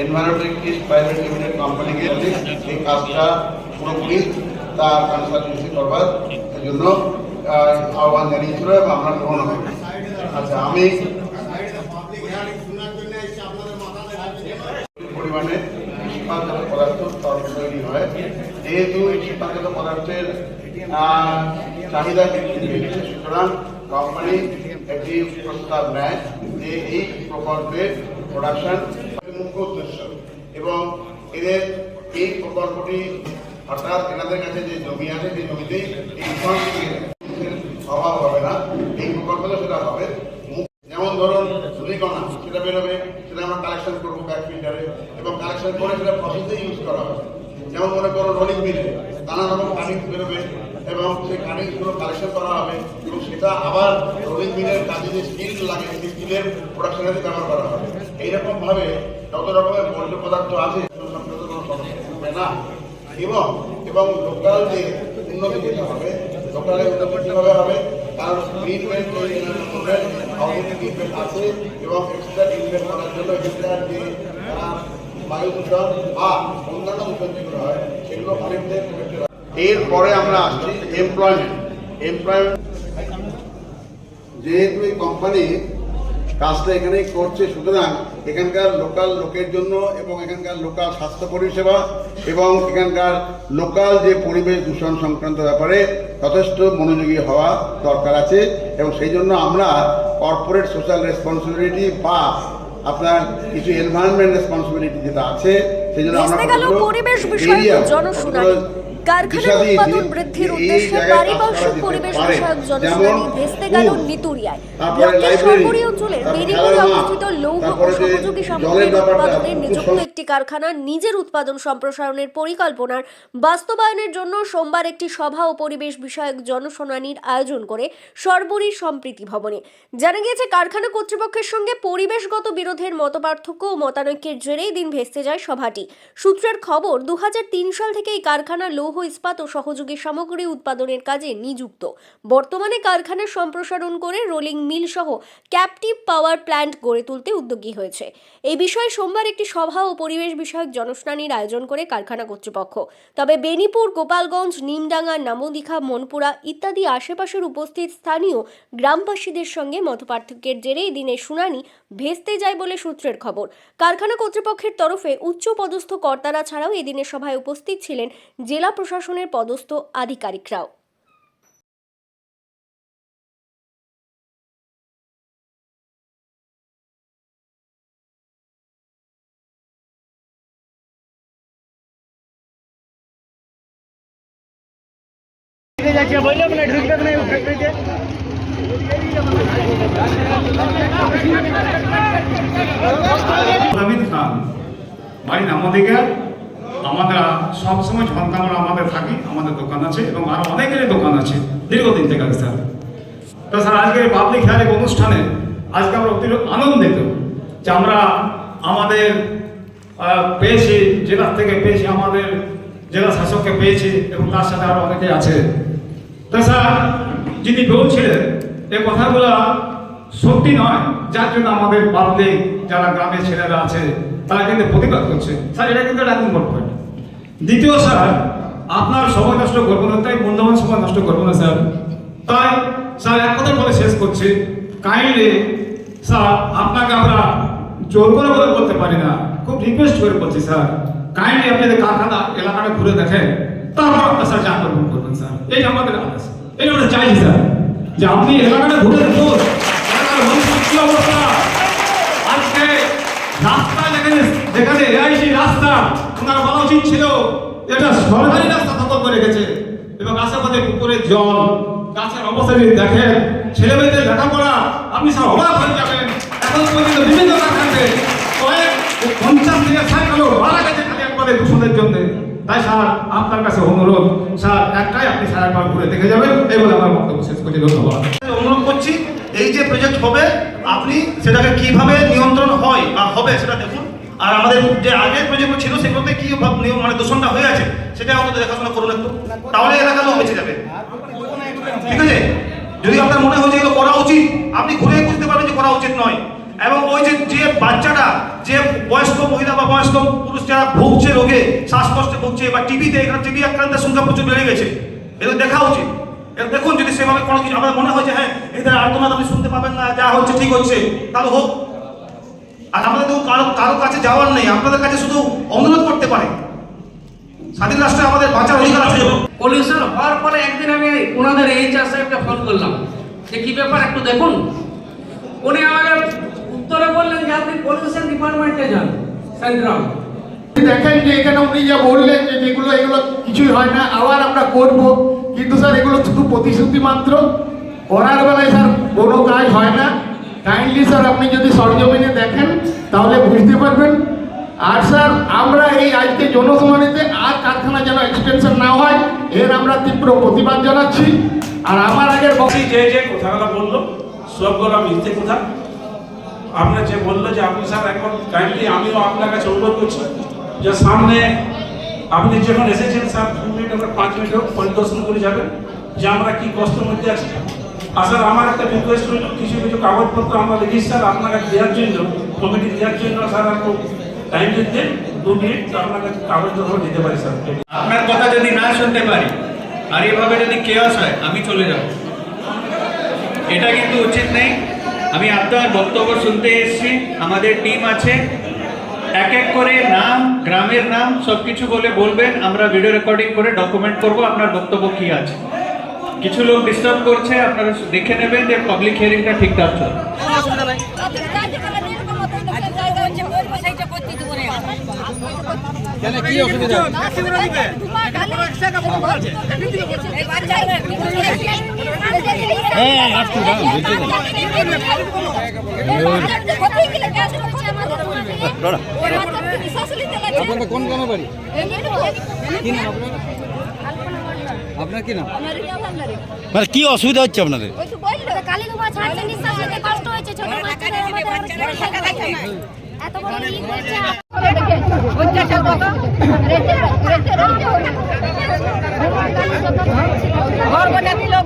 Environmentalist private limited কোম্পানিকে এই কাজটা পুরোপুরি তার কনসালটেন্সি করবার জন্য আহ, আহ্বান জানিয়েছিল এবং আমরা গ্রহণ করি। আচ্ছা আমি পরিমাণে ইস্পাতজাত পদার্থ তৈরি হয়। যেহেতু ইস্পাতজাত পদার্থের চাহিদা বৃদ্ধি পেয়েছে সুতরাং কোম্পানি একটি প্রস্তাব নেয় যে এই প্রকল্পের প্রোডাকশন মুখ্য উদ্দেশ্য এবং এদের এই প্রকল্পটি অর্থাৎ এনাদের কাছে যে জমি আছে, সেই জমিতে এই অভাব হবে না। এই প্রকল্পে সেটা হবে। যেমন ধরুন, ধূলিকণা, সেটা বেরোবে, সেটা আমরা কালেকশন করব ব্যাক ফিল্টারে এবং কালেকশন করে সেটা প্রসেসে ইউজ করা হবে। যেমন মনে করো রোলিং মিলে নানা রকম কাটিং বেরোবে এবং সেই কাটিংগুলো কালেকশন করা হবে। এবং সেটা আবার রোলিং মিলের কাজে যে স্কিল লাগে স্টিলের প্রোডাকশনের ব্যবহার করা হবে। এইরকম ভাবে যত রকমের বর্জ্য পদার্থ আছে না। এবং এবং লোকাল যে উন্নতি যেটা হবে, লোকালে উন্নতি কীভাবে হবে কারণ ট্রিটমেন্ট তৈরি ট্রিটমেন্ট আছে, এবং এক্সট্রা ট্রিটমেন্ট করার জন্য এক্সট্রা যে বায়ু দূষণ বা অন্যান্য দূষণ হয়, সেগুলো অনেকটাই এরপরে আমরা আসছি এমপ্লয়মেন্ট এমপ্লয়মেন্ট যেহেতু এই কোম্পানি কাজটা এখানেই করছে। সুতরাং এখানকার লোকাল লোকের জন্য এবং এখানকার লোকাল স্বাস্থ্য পরিষেবা এবং এখানকার লোকাল যে পরিবেশ দূষণ সংক্রান্ত ব্যাপারে যথেষ্ট মনোযোগী হওয়া দরকার আছে এবং সেই জন্য আমরা কর্পোরেট সোশ্যাল রেসপন্সিবিলিটি বা আপনার কিছু এনভায়রনমেন্ট রেসপন্সিবিলিটি যেটা আছে সেই জন্য আমরা পরিবেশ area, জনশুনানি। কারখানার উৎপাদন বৃদ্ধির উদ্দেশ্যে পারিপার্শ্বিক পরিবেশ বিষয়ক জনশুনানি ভেস্তে গেল নিতুরিয়ায়। ব্লকের লাইব্রেরি, অঞ্চলের মাঠ, অবস্থিত লৌহ ও সহযোগী সামগ্রীর উৎপাদনে নিযুক্ত একটি কারখানা নিজের উৎপাদন সম্প্রসারণের পরিকল্পনার বাস্তবায়নের জন্য সোমবার একটি সভা ও পরিবেশ বিষয়ক জনশুনানির আয়োজন করে সরবরি সম্প্রীতি ভবনে। জানা গিয়েছে কারখানা কর্তৃপক্ষের সঙ্গে পরিবেশগত বিরোধের মতপার্থক্য ও মতানৈক্যের জেরেই দিন ভেস্তে যায় সভাটি। সূত্রের খবর দু হাজার তিন সাল থেকে এই কারখানা লৌহ ইস্পাত ও সহযোগী সামগ্রী উৎপাদনের কাজে নিযুক্ত। বর্তমানে কারখানা সম্প্রসারণ করে রোলিং মিল সহ ক্যাপটিভ পাওয়ার প্ল্যান্ট গড়ে তুলতে উদ্যোগী হয়েছে। এই বিষয়ে সোমবার একটি সভা ও পরিবেশ বিষয়ক জনশুনানির আয়োজন করে কারখানা কর্তৃপক্ষ। তবে বেনিপুর, গোপালগঞ্জ, নিমডাঙ্গা, নামদিঘা, মনপুরা ইত্যাদি আশেপাশের উপস্থিত স্থানীয় গ্রামবাসীদের সঙ্গে মতপার্থক্যের জেরে দিনের শুনানি ভেস্তে যায় বলে সূত্রের খবর। কারখানা কর্তৃপক্ষের তরফে উচ্চ পদস্থ কর্তারা ছাড়াও এদিনের সভায় উপস্থিত ছিলেন জেলা প্রশাসনের পদস্থ আধিকারিকরাও। যাচ্ছে আমরা সবসময় ঝন্তামরা আমাদের থাকি, আমাদের দোকান আছে এবং আরও অনেকেরই দোকান আছে, দীর্ঘদিন থেকে আছে। স্যার তো স্যার আজকের পাবলিক হেয়ারিং অনুষ্ঠানে আজকে আমরা অতি আনন্দিত যে আমরা আমাদের পেয়েছি, জেলা থেকে পেয়েছি আমাদের জেলা শাসককে পেয়েছি এবং তার সাথে আরও অনেকে আছে। তো স্যার যিনি বলছিলেন এই কথাগুলো সত্যি নয়, যার জন্য আমাদের পাবলিক যারা গ্রামের ছেলেরা আছে, তারা কিন্তু প্রতিবাদ করছে। স্যার, এটা কিন্তু এক নম্বর পয়েন্ট দ্বিতীয় স্যার, আপনার সময় নষ্ট করব না, তাই মূল্যবান সময় নষ্ট করব না, স্যার। তাই, স্যার, এক কথা বলে শেষ করছি। কাইন্ডলি, স্যার, আপনাকে আমরা জোর করে বলে বলতে পারি না, খুব রিকোয়েস্ট করে বলছি, স্যার। কাইন্ডলি, আপনি কারখানা, এলাকাটা ঘুরে দেখেন, তারপর আপনার স্যার যা করবেন স্যার। এই আমাদের আদেশ। এই আমরা চাইছি স্যার, যে আপনি এলাকাটা ঘুরে দেখুন। রাস্তা যেখানে যেখানে রাস্তা। ওনার বলা উচিত ছিল এটা সরকারি রাস্তা দখল করে রেখেছে এবং আশেপাশে পুকুরের জল গাছের অবস্থা যদি দেখেন ছেলেমেয়েদের লেখাপড়া আপনি সব অবাক হয়ে যাবেন। এখন পর্যন্ত বিভিন্ন কারখানাতে কয়েক পঞ্চাশ থেকে ষাট লোক মারা গেছে খালি একবারে দূষণের জন্য। তাই স্যার আপনার কাছে অনুরোধ স্যার একটাই আপনি স্যার একবার ঘুরে দেখে যাবেন। এই বলে আমার বক্তব্য শেষ করছি। ধন্যবাদ। অনুরোধ করছি এই যে প্রজেক্ট হবে আপনি সেটাকে কীভাবে নিয়ন্ত্রণ হয় বা হবে সেটা দেখুন। আর আমাদের যে আগের প্রজেক্ট ছিল সেগুলোতে কি নিয়ম মানে দূষণটা হয়ে আছে, সেটা অন্তত দেখাশোনা করুন একটু। তাহলে এলাকা লোক বেঁচে যাবে। ঠিক আছে? যদি আপনার মনে হয় যে করা উচিত, আপনি ঘুরে বুঝতে পারবেন যে করা উচিত নয়। এবং ওই যে যে বাচ্চাটা, যে বয়স্ক মহিলা বা বয়স্ক পুরুষ যারা ভুগছে রোগে, শ্বাসকষ্টে ভুগছে বা টিভিতে এখানে টিভি আক্রান্তের সংখ্যা প্রচুর বেড়ে গেছে এটা দেখা উচিত। এটা দেখুন যদি সেভাবে কোনো কিছু, আমার মনে হয় যে হ্যাঁ এদের আর্তনাদ আপনি শুনতে পাবেন না, যা হচ্ছে, ঠিক হচ্ছে, তাহলে হোক। আর আমাদের তো কারও কারও কাছে যাওয়ার নেই আপনাদের কাছে শুধু অনুরোধ করতে পারে। স্বাধীন রাষ্ট্রে আমাদের বাঁচার অধিকার আছে। পলিউশন হওয়ার পরে একদিন আমি ওনাদের এইচআর সাহেবকে ফোন করলাম। যে কি ব্যাপার একটু দেখুন। উনি আমাকে উত্তরে বললেন যে আপনি পলিউশন ডিপার্টমেন্টে যান সেন্ট্রাল দেখেন যে এখানে উনি যা বললেন যে যেগুলো এগুলো কিছুই হয় না আবার আমরা করব। কিন্তু স্যার এগুলো শুধু প্রতিশ্রুতি মাত্র। করার বেলায় স্যার কোনো কাজ হয় না। কাইন্ডলি স্যার আপনি যদি সরজমিনে দেখেন তাহলে বুঝতে পারবেন? আর স্যার, আমরা এই আজকে জনশুনানিতে আর কারখানা যেন এক্সটেনশন না হয়, এর আমরা তীব্র প্রতিবাদ জানাচ্ছি। আর আমার আগের যে যে কথাগুলো বলল, সবগুলো মিথ্যে কথা। আপনার যে বলল যে আপনি স্যার এখন কাইন্ডলি আমিও আপনার কাছে অনুরোধ করছি যে সামনে আপনি যখন এসেছেন স্যার, দু মিনিট আমরা পাঁচ মিনিট পরিদর্শন করে যাবেন যে আমরা কি কষ্টের মধ্যে আছি। আর স্যার, আমার একটা রিকোয়েস্ট রইল, কিছু কিছু কাগজপত্র আমরা দেখি, স্যার, আপনাকে দেওয়ার জন্য কমিটি দেওয়ার জন্য স্যার একটু টাইম দিতে, দু মিনিট আপনাকে কাগজপত্র দিতে পারি, স্যার আপনার কথা যদি না শুনতে পারি, আর এভাবে যদি কেয়াস হয়, আমি চলে যাব। এটা কিন্তু উচিত নেই। আমি আপনার বক্তব্য শুনতে এসেছি, আমাদের টিম আছে। এক এক করে নাম, গ্রামের নাম সব কিছু বলে বলবেন। আমরা ভিডিও রেকর্ডিং করে ডকুমেন্ট করব, আপনার বক্তব্য কি আছে। কিছু লোক ডিস্টার্ব করছে আপনারা দেখে নেবেন যে পাবলিক হিয়ারিংটা ঠিকঠাক চলে কেন কি অসুবিধা? হ্যাঁ আসছি না। আপনাদের কোন গ্রামে বাড়ি? কি নাম আপনার? আপনার কি নাম? মানে কি অসুবিধা হচ্ছে আপনাদের? ঘর বানাতে লোক